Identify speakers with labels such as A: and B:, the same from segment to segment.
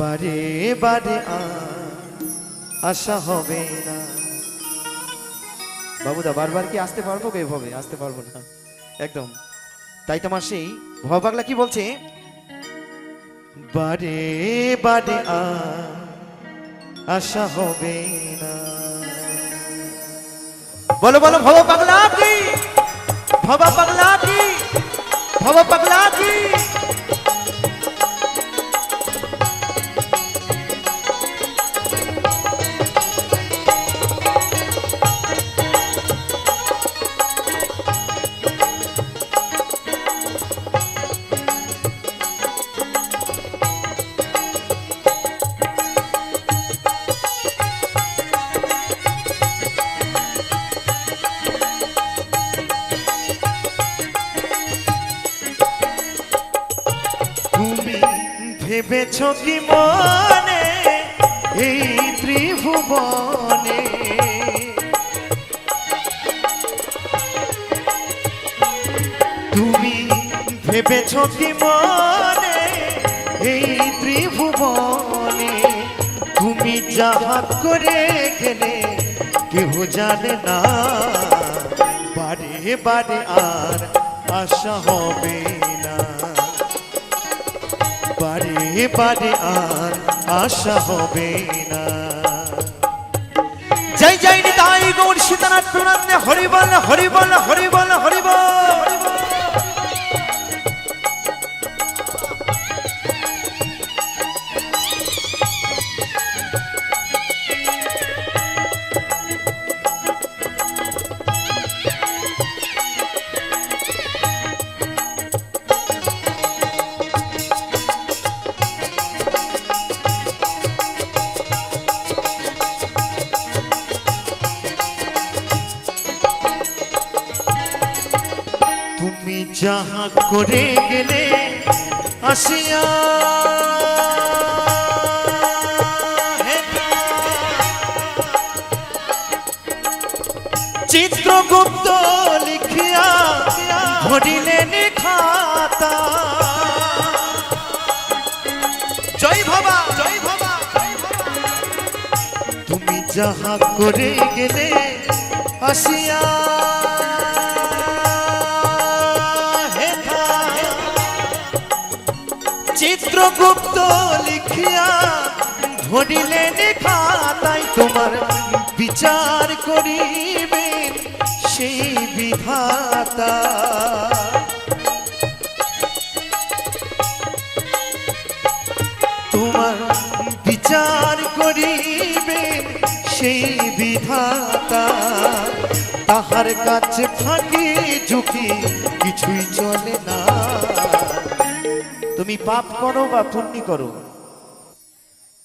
A: বারে বারে আশা হবে না। বাবুদা, বারবার কি আসতে পারব কে এভাবে আসতে পারব না। একদম। তাই তোমার সেই ভব পাগলা কি বলছে? বারে বারে আশা হবে না। বলো বলো, ভব পাগলা কি? ভব পাগলা কি? ভব পাগলা কি? ভেবেছ কি মনে এই ত্রিভুবনে? তুমি ভেবেছ কি মনে এই ত্রিভুবনে? তুমি যাহা করে গেলে কেহ জানে না। বারে বারে আর আশা হবে বাড়ি বারে আর আশা হবে না। জয় জয় নিতাই গৌর সীতানাথ প্রণাম হরিবল হরিবল হরিবল হরিবল। তুমি যাহা করে গেলে আসিয়া চিত্রগুপ্ত লিখিয়া ধরিলেন খাতা। জয় বাবা জয় বাবা তুমি যাহা করে গেলে আসিয়া চিত্রগুপ্ত লিখিয়া ধরিলেন খাতায়, তোমার বিচার করিবেন সেই বিধাতা। তোমার বিচার করিবেন সেই বিধাতা। তাহার কাছে ফাঁকি ঝুঁকি তুমি পাপ করো বা পুণ্য করো।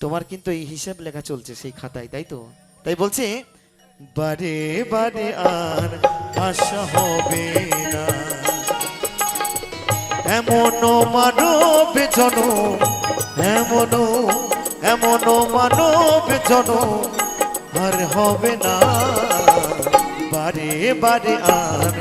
A: তোমার কিন্তু এই হিসাব লেখা চলছে সেই খাতায়, তাই তো? তাই বলছে, বারে বারে আর আশা হবে না। এমন মানব জন এমন এমন মানব জন আর হবে না। বারে বারে আর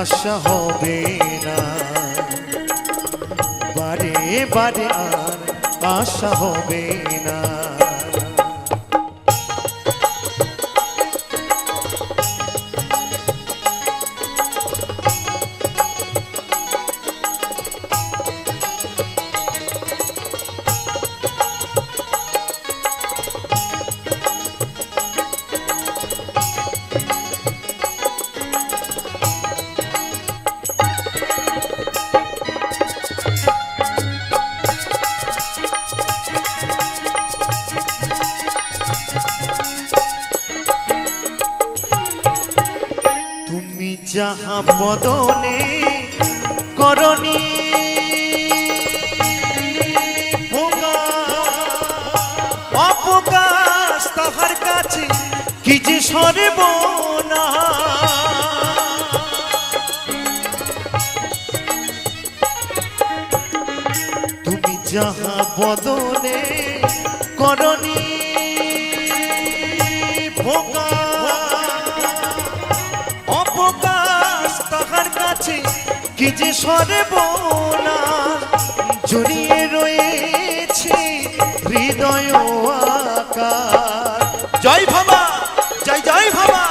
A: আশা হবে বারে আর আশা হবে না। যাহা বদনে করণী। অপকাশ তাহার কাছে কি যে সরব না তুমি যাহা বদনে করণী, ভোগা কাছে কি যে সর্বনা জড়িয়ে রয়েছে হৃদয় আকার। জয় ভাবা, জয় জয় ভাবা।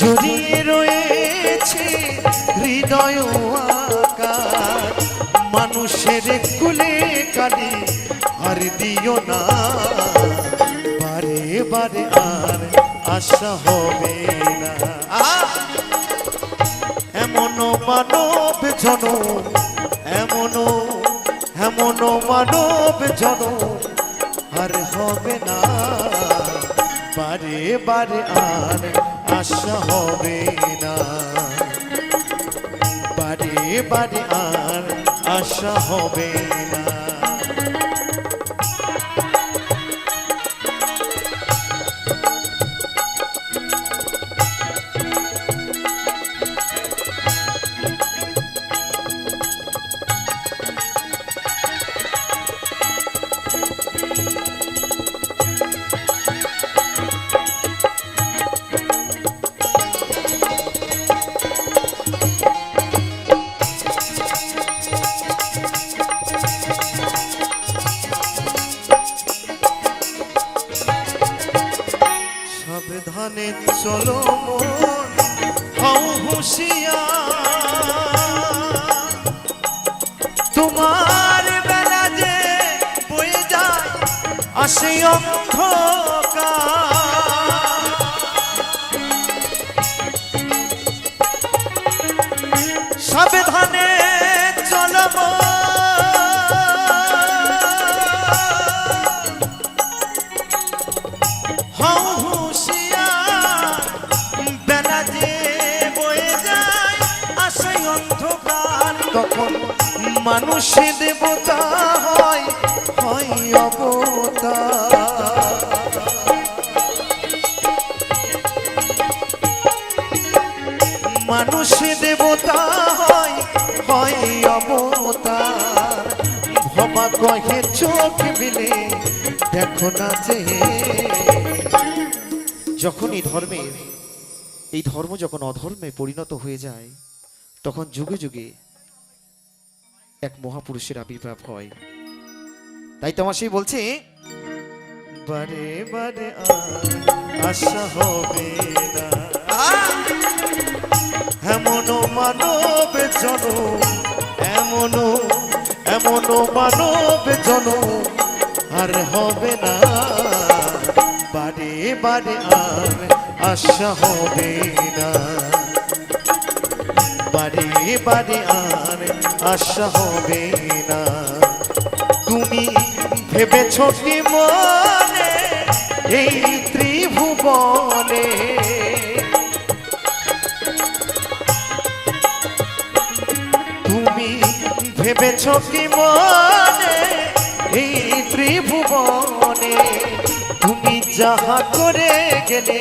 A: জড়িয়ে রয়েছে হৃদয় আকার। মানুষের কুলে কালি আর দিও না। বারে বারে আর আশা হবে না। এমন এমন মানব জন আর হবে না, বারে বারে আর আশা হবে না। বারে বারে আর আশা হবে না। চলো হও হুঁশিয়ার। তোমার বেলা যে যায় আসে সাবধানে মানুষ দেবতা হয় হয় অবতার মানুষ দেবতা হয় হয় অবতার ভবা কহে চোখ বিলে দেখো না যে। যখন এই ধর্মের এই ধর্ম যখন অধর্মে পরিণত হয়ে যায়, তখন যুগে যুগে এক মহাপুরুষের আবির্ভাব হয়। তাই সেই বলছে, বারে বারে আশা হবে না। এমন মানব জন এমন এমন মানব জন আর হবে না। বারে বারে আর আশা হবে না। বারে বারে আর আশা হবে না। তুমি ভেবেছ কি মনে এই ত্রিভুবনে। তুমি ভেবেছ কি মনে এই ত্রিভুবনে। তুমি যাহা করে গেলে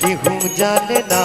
A: কেহু জানে না।